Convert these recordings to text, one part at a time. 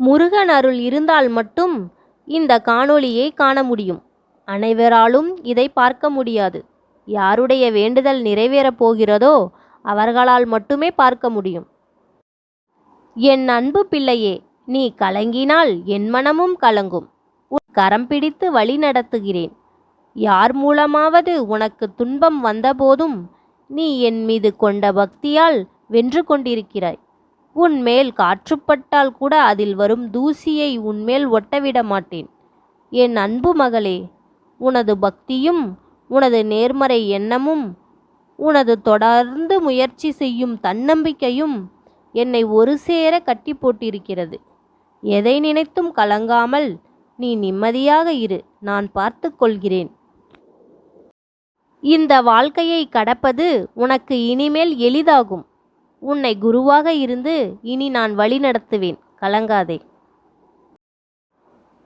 முருகன் அருள் இருந்தால் மட்டும் இந்த காணொளியை காண முடியும். அனைவராலும் இதை பார்க்க முடியாது. யாருடைய வேண்டுதல் நிறைவேறப் போகிறதோ அவர்களால் மட்டுமே பார்க்க முடியும். என் அன்பு பிள்ளையே நீ கலங்கினால் என் மனமும் கலங்கும். உன் கரம் பிடித்து வழி நடத்துகிறேன். யார் மூலமாவது உனக்கு துன்பம் வந்தபோதும் நீ என் மீது கொண்ட பக்தியால் வென்று கொண்டிருக்கிறாய். உன்மேல் காற்றுப்பட்டால் கூட அதில் வரும் தூசியை உன்மேல் ஒட்டவிட மாட்டேன். என் அன்பு மகளே உனது பக்தியும் உனது நேர்மறை எண்ணமும் உனது தொடர்ந்து முயற்சி செய்யும் தன்னம்பிக்கையும் என்னை ஒரு சேர கட்டி போட்டிருக்கிறது. எதை நினைத்தும் கலங்காமல் நீ நிம்மதியாக இரு நான் பார்த்து கொள்கிறேன். இந்த வாழ்க்கையை கடப்பது உனக்கு இனிமேல் எளிதாகும். உன்னை குருவாக இருந்து இனி நான் வழி நடத்துவேன். கலங்காதே.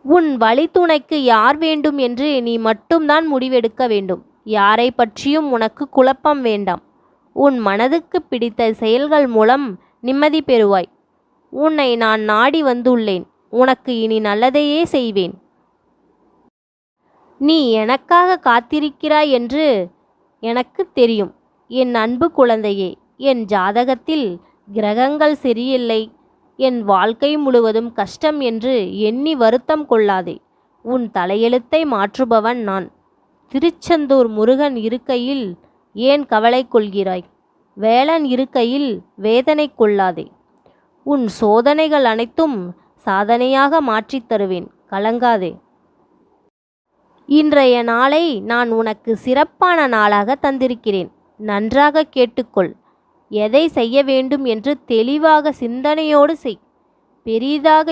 உன் வழித்துணைக்கு யார் வேண்டும் என்று நீ மட்டும்தான் முடிவெடுக்க வேண்டும். யாரை பற்றியும் உனக்கு குழப்பம் வேண்டாம். உன் மனதுக்கு பிடித்த செயல்கள் மூலம் நிம்மதி பெறுவாய். உன்னை நான் நாடி வந்துள்ளேன். உனக்கு இனி நல்லதையே செய்வேன். நீ எனக்காக காத்திருக்கிறாய் என்று எனக்கு தெரியும். என் அன்பு குழந்தையே என் ஜாதகத்தில் கிரகங்கள் சரியில்லை. என் வாழ்க்கை முழுவதும் கஷ்டம் என்று எண்ணி வருத்தம் கொள்ளாதே. உன் தலையெழுத்தை மாற்றுபவன் நான். திருச்செந்தூர் முருகன் இருக்கையில் ஏன் கவலை கொள்கிறாய்? வேளன் இருக்கையில் வேதனை கொள்ளாதே. உன் சோதனைகள் அனைத்தும் சாதனையாக மாற்றித் தருவேன். கலங்காதே. இன்றைய நாளை நான் உனக்கு சிறப்பான நாளாக தந்திருக்கிறேன். நன்றாக கேட்டுக்கொள். எதை செய்ய வேண்டும் என்று தெளிவாக சிந்தனையோடு செய். பெரிதாக